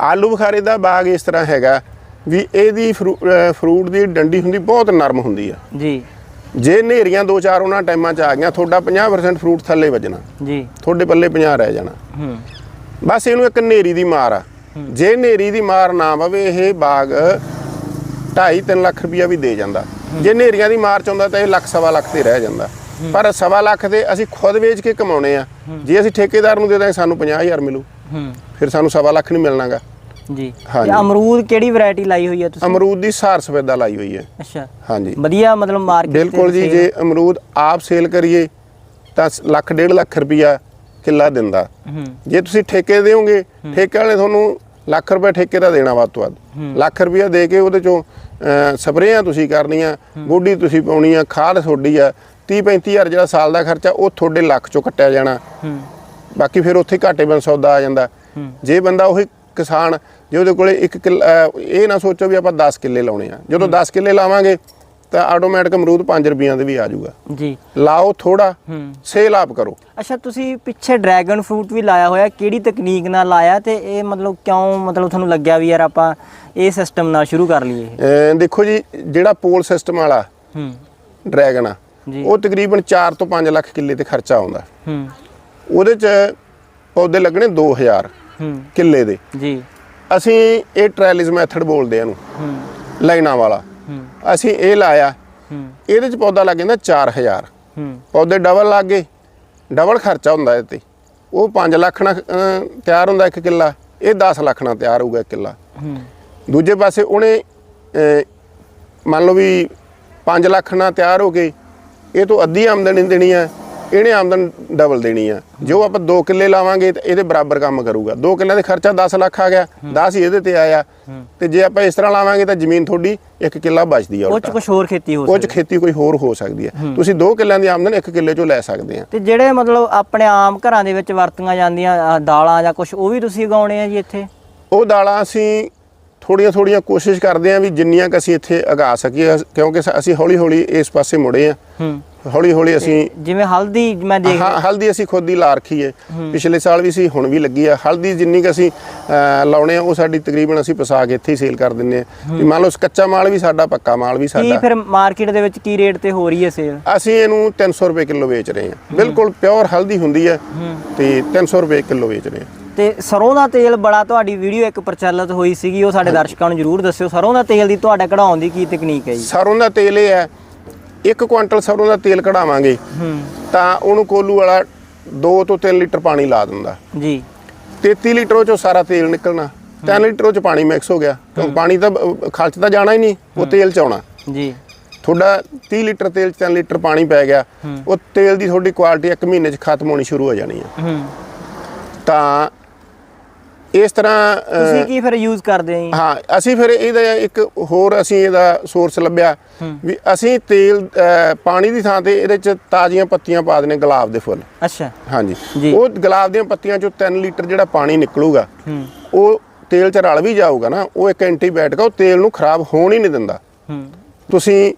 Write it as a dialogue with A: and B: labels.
A: ਆਲੂ ਬੁਖਾਰੇ ਦਾ ਬਾਗ ਇਸ ਤਰ੍ਹਾਂ ਹੈਗਾ ਵੀ ਇਹਦੀ ਫਰੂਟ ਦੀ ਡੰਡੀ ਹੁੰਦੀ ਬਹੁਤ ਨਰਮ ਹੁੰਦੀ ਆ।
B: ਜੀ।
A: ਜੇ ਨੇਰੀਆਂ ਦੋ ਚਾਰ ਉਹਨਾਂ ਟਾਈਮਾਂ 'ਚ ਆ ਗਈਆਂ ਤੁਹਾਡਾ 50% ਫਰੂਟ ਥੱਲੇ ਵੱਜਣਾ।
B: ਜੀ।
A: ਤੁਹਾਡੇ ਪੱਲੇ 50 ਰਹਿ ਜਾਣਾ।
B: ਹੂੰ।
A: ਬਸ ਇਹਨੂੰ ਇੱਕ ਨੇਰੀ ਦੀ ਮਾਰ ਆ। ਜੇ ਨੇਰੀ ਦੀ ਮਾਰ ਨਾ ਪਵੇ ਇਹ ਬਾਗ 2.5-3 ਲੱਖ ਰੁਪਇਆ ਵੀ ਦੇ ਜਾਂਦਾ। ਜੇ ਨੇਰੀਆਂ ਦੀ ਮਾਰ ਚ ਆਉਂਦਾ ਤਾਂ ਇਹ ਲੱਖ ਸਵਾ ਲੱਖ ਤੇ ਰਹਿ ਜਾਂਦਾ। ਪਰ ਸਵਾ ਲੱਖ ਦੇ ਅਸੀਂ ਖੁਦ ਵੇਚ ਕੇ ਕਮਾਉਣੇ ਆ। ਜੇ ਅਸੀਂ ਠੇਕੇਦਾਰ ਨੂੰ ਦੇ ਦਾਂਗੇ ਸਾਨੂੰ 50000 ਮਿਲੂ।
B: ਹੂੰ।
A: ਫਿਰ ਸਾਨੂੰ ਸਵਾ ਲੱਖ ਨਹੀਂ ਮਿਲਣਾਗਾ।
B: ਜੀ।
A: ਹਾਂਜੀ।
B: ਅਮਰੂਦ ਕਿਹੜੀ ਵੈਰਾਈਟੀ ਲਾਈ ਹੋਈ ਹੈ ਤੁਸੀਂ?
A: ਅਮਰੂਦ ਦੀ ਸਾਰ ਸਫੈਦਾ ਲਾਈ ਹੋਈ ਹੈ।
B: ਅੱਛਾ।
A: ਹਾਂਜੀ।
B: ਵਧੀਆ ਮਤਲਬ ਮਾਰਕੀਟ
A: ਬਿਲਕੁਲ ਜੀ ਜੇ ਅਮਰੂਦ ਆਪ ਸੇਲ ਕਰੀਏ ਤਾਂ ਸ- ਲੱਖ ਡੇਢ ਲੱਖ ਰੁਪਇਆ ਕਿੱਲਾ ਦਿੰਦਾ।
B: ਹੂੰ।
A: ਜੇ ਤੁਸੀਂ ਠੇਕੇ ਦੇਵੋਗੇ ਠੇਕੇ ਵਾਲੇ ਤੁਹਾਨੂੰ ਲੱਖ ਰੁਪਏ ਠੇਕੇ ਦਾ ਦੇਣਾ ਵੱਧ ਤੋਂ ਵੱਧ। ਲੱਖ ਰੁਪਇਆ ਦੇ ਕੇ ਉਹਦੇ ਚੋਂ ਅਹ, ਸਪਰੇਆਂ ਤੁਸੀਂ ਕਰਨੀਆਂ ਗੋਡੀ ਤੁਸੀਂ ਪਾਉਣੀ ਆ ਖਾਦ ਤੁਹਾਡੀ ਆ 30 35000 ਜਿਹੜਾ ਸਾਲ ਦਾ ਖਰਚਾ ਉਹ ਤੁਹਾਡੇ ਲੱਖ ਚੋਂ ਕੱਟਿਆ ਜਾਣਾ।
B: ਹੂੰ।
A: ਬਾਕੀ ਫਿਰ ਉੱਥੇ ਘਾਟੇ ਬਣ ਸੌਦਾ ਆ ਜਾਂਦਾ। ਜੇ ਬੰਦਾ ਉਹੀ ਕਿਸਾਨ ਜੇ ਉਹਦੇ ਕੋਲੇ ਇੱਕ ਇਹ ਨਾ ਸੋਚੋ ਵੀ ਆਪਾਂ 10 ਕਿੱਲੇ ਲਾਉਣੇ ਆ। ਜਦੋਂ 10 ਕਿੱਲੇ ਲਾਵਾਂਗੇ ਤਾਂ ਆਟੋਮੈਟਿਕ ਅਮਰੂਦ 5 ਰੁਪਈਆਂ ਦੇ ਵੀ ਆ ਜਾਊਗਾ।
B: ਜੀ।
A: ਲਾਓ ਥੋੜਾ ਸੇਲ ਆਪ ਕਰੋ।
B: ਅੱਛਾ ਤੁਸੀਂ ਪਿੱਛੇ ਡਰੈਗਨ ਫਰੂਟ ਵੀ ਲਾਇਆ ਹੋਇਆ ਕਿਹੜੀ ਤਕਨੀਕ ਨਾਲ ਲਾਇਆ ਤੇ ਇਹ ਮਤਲਬ ਕਿਉਂ ਮਤਲਬ ਤੁਹਾਨੂੰ ਲੱਗਿਆ ਵੀ ਯਾਰ ਆਪਾਂ ਇਹ ਸਿਸਟਮ ਨਾਲ ਸ਼ੁਰੂ ਕਰ ਲਈਏ
A: ਦੇਖੋ ਜੀ ਜਿਹੜਾ ਪੋਲ ਸਿਸਟਮ ਵਾਲਾ
B: ਹੂੰ।
A: ਡਰੈਗਨ ਆ ਉਹ ਤਕਰੀਬਨ 4 ਤੋਂ 5 ਲੱਖ ਕਿੱਲੇ ਤੇ ਖਰਚਾ ਆਉਂਦਾ।
B: ਹੂੰ।
A: ਉਹਦੇ ਚ ਪੌਦੇ ਲੱਗਣੇ 2000
B: ਹੂੰ
A: ਕਿੱਲੇ ਦੇ।
B: ਜੀ।
A: ਅਸੀਂ ਇਹ ਟ੍ਰੈਲਿਸ ਮੈਥਡ ਬੋਲਦੇ ਆ ਇਹਨੂੰ।
B: ਹੂੰ।
A: ਲਾਈਨਾਂ ਵਾਲਾ।
B: ਹੂੰ।
A: ਅਸੀਂ ਇਹ ਲਾਇਆ।
B: ਹੂੰ।
A: ਇਹਦੇ ਚ ਪੌਦਾ ਲੱਗ ਜਾਂਦਾ 4000
B: ਹੂੰ।
A: ਪੌਦੇ ਡਬਲ ਲੱਗ ਗਏ। ਡਬਲ ਖਰਚਾ ਹੁੰਦਾ ਇਹ ਤੇ। ਉਹ 5 ਲੱਖ ਨਾਲ ਤਿਆਰ ਹੁੰਦਾ ਇੱਕ ਕਿੱਲਾ। ਇਹ 10 ਲੱਖ ਨਾਲ ਤਿਆਰ ਹੋਊਗਾ ਕਿੱਲਾ।
B: ਹੂੰ।
A: ਦੂਜੇ ਪਾਸੇ ਉਹਨੇ ਮੰਨ ਲਓ ਵੀ 5 ਲੱਖ ਨਾਲ ਤਿਆਰ ਹੋ ਕੇ ਇਹ ਤੋਂ ਅੱਧੀ ਆਮਦਨੀ ਦੇਣੀ ਆ ਇਹਨੇ ਆਮਦਨ ਡਬਲ ਦੇਣੀ ਆ। ਜੋ ਆਪਾਂ 2 ਕਿੱਲੇ ਲਾਵਾਂਗੇ ਤੇ ਇਹਦੇ ਬਰਾਬਰ ਕੰਮ ਕਰੂਗਾ। 2 ਕਿੱਲਿਆਂ ਦੇ ਖਰਚਾ 10 ਲੱਖ ਆ ਗਿਆ। 10 ਹੀ ਇਹਦੇ ਤੇ ਆਇਆ। ਤੇ ਜੇ ਆਪਾਂ ਇਸ ਤਰ੍ਹਾਂ ਲਾਵਾਂਗੇ ਤਾਂ ਜ਼ਮੀਨ ਤੁਹਾਡੀ ਇੱਕ ਕਿੱਲਾ ਬਚਦੀ ਆ
B: ਉਹ ਚ ਕੁਝ ਹੋਰ ਖੇਤੀ ਹੋ
A: ਉਹ ਚ
B: ਸਕਦੀ।
A: ਖੇਤੀ ਕੋਈ ਹੋਰ ਹੋ ਸਕਦੀ ਹੈ। ਤੁਸੀਂ 2 ਕਿੱਲਿਆਂ ਦੀ ਆਮਦਨ ਇੱਕ ਕਿੱਲੇ ਚੋਂ ਲੈ ਸਕਦੇ ਆ।
B: ਤੇ ਜਿਹੜੇ ਮਤਲਬ ਆਪਣੇ ਆਮ ਘਰਾਂ ਦੇ ਵਿੱਚ ਵਰਤੀਆਂ ਜਾਂਦੀਆਂ ਦਾਲਾਂ ਜਾਂ ਕੁਝ ਉਹ ਵੀ ਤੁਸੀਂ ਉਗਾਉਣੇ ਆ ਜੀ ਇੱਥੇ?
A: ਉਹ ਦਾਲਾਂ ਅਸੀਂ ਥੋੜੀਆਂ ਥੋੜੀਆਂ ਕੋਸ਼ਿਸ਼ ਕਰਦੇ ਹਾਂ ਵੀ ਜਿੰਨੀਆਂ ਕ ਅਸੀਂ ਇੱਥੇ ਉਗਾ ਸਕੀਏ। ਕਿਉਂਕਿ ਅਸੀਂ ਹੌਲੀ ਹੌਲੀ ਇਸ ਪਾਸੇ ਮੁੜੇ ਆ।
B: ਹੂੰ।
A: ਹੌਲੀ ਹੌਲੀ ਅਸੀਂ
B: ਜਿਵੇਂ ਹਲਦੀ ਮੈਂ ਦੇਖ
A: ਹਾਂ ਹਲਦੀ ਅਸੀਂ ਖੁਦ ਹੀ ਲਾ ਰੱਖੀ ਹੈ। ਪਿਛਲੇ ਸਾਲ ਵੀ ਸੀ ਹੁਣ ਵੀ ਲੱਗੀ ਆ। ਹਲਦੀ ਜਿੰਨੀ ਕ ਅਸੀਂ ਲਾਉਣੇ ਆ ਉਹ ਸਾਡੀ ਤਕਰੀਬਨ ਅਸੀਂ ਪਸਾ ਕੇ ਇੱਥੇ ਹੀ ਸੇਲ ਕਰ ਦਿੰਨੇ ਆ। ਵੀ ਮੰਨ ਲਓ ਕੱਚਾ ਮਾਲ ਵੀ ਸਾਡਾ ਪੱਕਾ ਮਾਲ ਵੀ
B: ਕੀ
A: ਸਾਡਾ।
B: ਫਿਰ ਮਾਰਕੀਟ ਦੇ ਵਿੱਚ ਕੀ ਰੇਟ ਤੇ ਹੋ ਰਹੀ ਹੈ ਸੇਲ?
A: ਅਸੀਂ ਇਹਨੂੰ 300 ਰੁਪਏ ਕਿਲੋ ਵੇਚ ਰਹੇ ਹਾਂ। ਬਿਲਕੁਲ ਪਿਓਰ ਹਲਦੀ ਹੁੰਦੀ ਹੈ। ਤੇ 300 ਰੁਪਏ ਕਿਲੋ ਵੇਚ ਰਹੇ ਹਾਂ
B: ਤੇ ਸਰੋਂ ਦਾ ਤੇਲ ਬੜਾ ਤੁਹਾਡੀ ਵੀਡੀਓ ਇੱਕ ਪ੍ਰਚਲਿਤ ਹੋਈ ਸੀਗੀ ਉਹ ਸਾਡੇ ਦਰਸ਼ਕਾਂ ਨੂੰ ਜਰੂਰ ਦੱਸਿਓ। ਸਰੋਂ ਦਾ ਤੇਲ ਦੀ ਤੁਹਾਡਾ ਕਢਾਉਣ ਦੀ ਕੀ ਤਕਨੀਕ ਹੈ ਜੀ?
A: ਸਰੋਂ ਦਾ ਤੇਲ ਇਹ ਹੈ 1 ਕੁਆਂਟਲ ਸਰੋਂ ਦਾ ਤੇਲ ਕਢਾਵਾਂਗੇ ਤਾਂ ਉਹਨੂੰ ਕੋਲੂ ਵਾਲਾ 2 ਤੋਂ 3 ਲੀਟਰ ਪਾਣੀ ਲਾ ਦਿੰਦਾ।
B: ਜੀ।
A: 33 ਲੀਟਰ ਉਹ ਚੋਂ ਸਾਰਾ ਤੇਲ ਨਿਕਲਣਾ। 3 ਲੀਟਰ ਉਹ ਚ ਪਾਣੀ ਮਿਕਸ ਹੋ ਗਿਆ। ਕਿਉਂ ਪਾਣੀ ਤਾਂ ਖਰਚ ਤਾਂ ਜਾਣਾ ਹੀ ਨਹੀਂ ਉਹ ਤੇਲ ਚ ਆਉਣਾ।
B: ਜੀ।
A: ਤੁਹਾਡਾ 30 ਲੀਟਰ ਤੇਲ ਚ 3 ਲੀਟਰ ਪਾਣੀ ਪੈ ਗਿਆ। ਉਹ ਤੇਲ ਦੀ ਤੁਹਾਡੀ ਕੁਆਲਿਟੀ ਇੱਕ ਮਹੀਨੇ ਚ ਖਤਮ ਹੋਣੀ ਸ਼ੁਰੂ ਹੋ ਜਾਣੀ ਹੈ
B: ਹੂੰ।
A: ਤਾਂ ਇਸ ਤਰ੍ਹਾਂ
B: ਤੁਸੀਂ ਕੀ ਫਿਰ ਯੂਜ਼ ਕਰਦੇ ਆ ਜੀ?
A: ਹਾਂ ਅਸੀਂ ਫਿਰ ਇਹਦਾ ਇੱਕ ਹੋਰ ਅਸੀਂ ਇਹਦਾ ਸੋਰਸ ਲੱਭਿਆ ਵੀ ਅਸੀਂ ਤੇਲ ਪਾਣੀ ਦੀ ਥਾਂ ਤੇ ਇਹਦੇ ਚ ਤਾਜ਼ੀਆਂ ਪੱਤੀਆਂ ਪਾ ਦਨੇ ਗੁਲਾਬ ਦੇ ਫੁੱਲ।
B: ਅੱਛਾ।
A: ਹਾਂਜੀ। ਉਹ ਗੁਲਾਬ ਦੀਆਂ ਪੱਤੀਆਂ ਚੋਂ 3 ਲੀਟਰ ਜਿਹੜਾ ਪਾਣੀ ਨਿਕਲੂਗਾ ਉਹ ਤੇਲ ਚ ਰਲ ਵੀ ਜਾਊਗਾ ਨਾ ਉਹ ਇੱਕ ਐਂਟੀਬਾਇਓਟਿਕ ਆ ਉਹ ਤੇਲ ਨੂੰ ਖਰਾਬ ਹੋਣ ਹੀ ਨਹੀਂ ਦਿੰਦਾ। ਤੁਸੀਂ